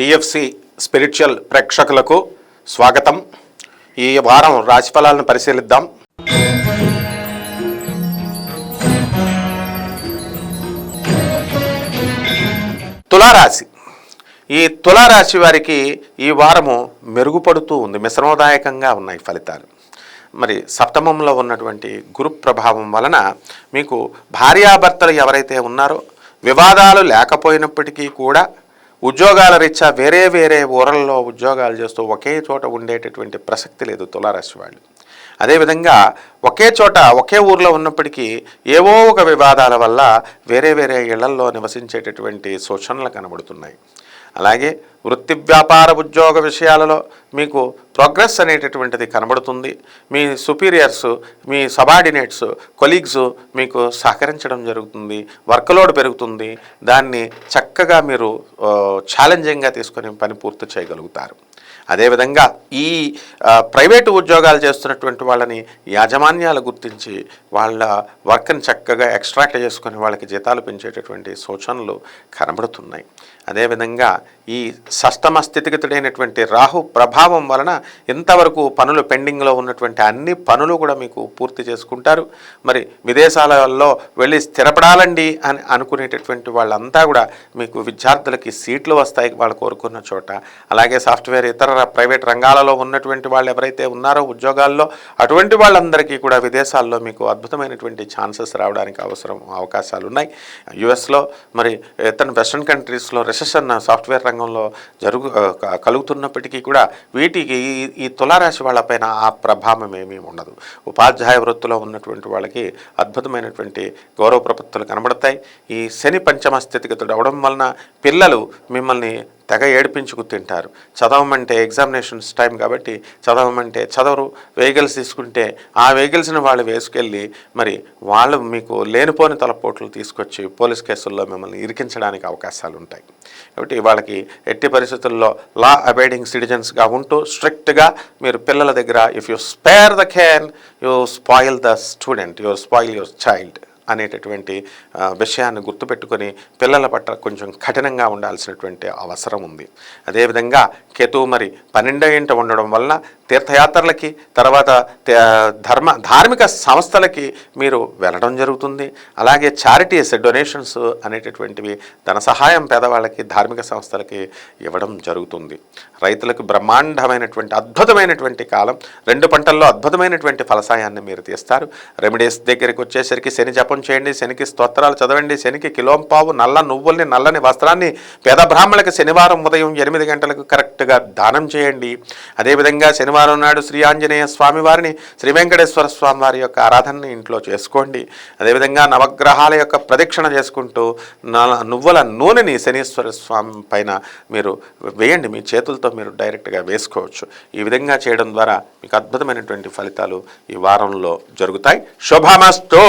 TFC spiritual ప్రేక్షకులకు స్వాగతం. ఈ వారం రాశిఫలాలను పరిశీలిద్దాం. తులారాశి. ఈ తులారాశి వారికి ఈ వారము మెరుగుపడుతూ ఉంది. మిశ్రమదాయకంగా ఉన్నాయి ఫలితాలు. మరి సప్తమంలో ఉన్నటువంటి గురు ప్రభావం వలన మీకు భార్యాభర్తలు ఎవరైతే ఉన్నారో వివాదాలు లేకపోయినప్పటికీ కూడా ఉద్యోగాల రీత్యా వేరే వేరే ఊరల్లో ఉద్యోగాలు చేస్తూ ఒకే చోట ఉండేటటువంటి ప్రసక్తి లేదు తులారాశి వాళ్ళు. అదేవిధంగా ఒకే చోట ఒకే ఊర్లో ఉన్నప్పటికీ ఏవో ఒక వివాదాల వల్ల వేరే వేరే ఇళ్ళల్లో నివసించేటటువంటి సూచనలు కనబడుతున్నాయి. అలాగే వృత్తి వ్యాపార ఉద్యోగ విషయాలలో మీకు ప్రోగ్రెస్ అనేటటువంటిది కనబడుతుంది. మీ సుపీరియర్స్ మీ సబార్డినేట్స్ కొలీగ్స్ మీకు సహకరించడం జరుగుతుంది. వర్క్లోడ్ పెరుగుతుంది. దాన్ని చక్కగా మీరు ఛాలెంజింగ్గా తీసుకొని పని పూర్తి చేయగలుగుతారు. అదేవిధంగా ఈ ప్రైవేటు ఉద్యోగాలు చేస్తున్నటువంటి వాళ్ళని యాజమాన్యాలు గుర్తించి వాళ్ళ వర్క్ని చక్కగా ఎక్స్ట్రాక్ట్ చేసుకొని వాళ్ళకి జీతాలు పెంచేటటువంటి సూచనలు కనబడుతున్నాయి. అదేవిధంగా ఈ షష్టమ స్థితిగతుడైనటువంటి రాహు ప్రభావం వలన ఇంతవరకు పనులు పెండింగ్లో ఉన్నటువంటి అన్ని పనులు కూడా మీకు పూర్తి చేసుకుంటారు. మరి విదేశాలలో వెళ్ళి స్థిరపడాలండి అని అనుకునేటటువంటి వాళ్ళంతా కూడా మీకు విద్యార్థులకి సీట్లు వస్తాయి వాళ్ళు కోరుకున్న చోట. అలాగే సాఫ్ట్వేర్ ఇతర ప్రైవేట్ రంగాలలో ఉన్నటువంటి వాళ్ళు ఎవరైతే ఉన్నారో ఉద్యోగాల్లో అటువంటి వాళ్ళందరికీ కూడా విదేశాల్లో మీకు అద్భుతమైనటువంటి ఛాన్సెస్ రావడానికి అవసరం అవకాశాలు ఉన్నాయి యుఎస్లో మరి ఇతర వెస్ట్రన్ కంట్రీస్లో రెసెషన్ సాఫ్ట్వేర్ రంగంలో జరుగు కలుగుతున్నప్పటికీ కూడా వీటికి ఈ- ఈ తులారాశి వాళ్ళపైన ఆ ప్రభావం ఏమీ ఉండదు. ఉపాధ్యాయ వృత్తిలో ఉన్నటువంటి వాళ్ళకి అద్భుతమైనటువంటి గౌరవ ప్రపత్తులు కనబడతాయి. ఈ శని పంచమ స్థితిగతుడు అవడం వలన పిల్లలు మిమ్మల్ని తెగ ఏడిపించుకు తింటారు. చదవమంటే ఎగ్జామినేషన్స్ టైం కాబట్టి చదవమంటే చదవరు. వెహికల్స్ తీసుకుంటే ఆ వెహికల్స్ని వాళ్ళు వేసుకెళ్ళి మరి వాళ్ళు మీకు లేనిపోని తలపోట్లు తీసుకొచ్చి పోలీస్ కేసుల్లో మిమ్మల్ని ఇరికించడానికి అవకాశాలు ఉంటాయి కాబట్టి వాళ్ళకి ఎట్టి పరిస్థితుల్లో లా అబైడింగ్ సిటిజన్స్గా ఉంటూ స్ట్రిక్ట్గా మీరు పిల్లల దగ్గర if you spare the cane you spoil the student you spoil your child అనేటటువంటి విషయాన్ని గుర్తుపెట్టుకొని పిల్లల పట్ల కొంచెం కఠినంగా ఉండాల్సినటువంటి అవసరం ఉంది. అదేవిధంగా కేతువు మరి పన్నెండో ఇంట ఉండడం వలన తీర్థయాత్రలకి తర్వాత ధర్మ ధార్మిక సంస్థలకి మీరు వెళ్ళడం జరుగుతుంది. అలాగే చారిటీస్ డొనేషన్స్ అనేటటువంటివి ధన సహాయం పేదవాళ్ళకి ధార్మిక సంస్థలకి ఇవ్వడం జరుగుతుంది. రైతులకు బ్రహ్మాండమైనటువంటి అద్భుతమైనటువంటి కాలం. రెండు పంటల్లో అద్భుతమైనటువంటి ఫలసాయాన్ని మీరు తీస్తారు. రెమెడీస్ దగ్గరికి వచ్చేసరికి శని జపం చేయండి శనికి స్తోత్రాలు చదవండి శనికి కిలోంపావు నల్ల నువ్వుల్ని నల్లని వస్త్రాన్ని పేద బ్రాహ్మణులకు శనివారం ఉదయం ఎనిమిది గంటలకు కరెక్ట్గా దానం చేయండి. అదేవిధంగా శనివారం నాడు శ్రీ ఆంజనేయ స్వామి వారిని శ్రీ వెంకటేశ్వర స్వామి వారి యొక్క ఆరాధనని ఇంట్లో చేసుకోండి. అదేవిధంగా నవగ్రహాల యొక్క ప్రదక్షిణ చేసుకుంటూ నువ్వుల నూనెని శనీశ్వర స్వామి పైన మీరు వేయండి మీ చేతులతో మీరు డైరెక్ట్గా వేసుకోవచ్చు. ఈ విధంగా చేయడం ద్వారా మీకు అద్భుతమైనటువంటి ఫలితాలు ఈ వారంలో జరుగుతాయి. శుభమస్తు!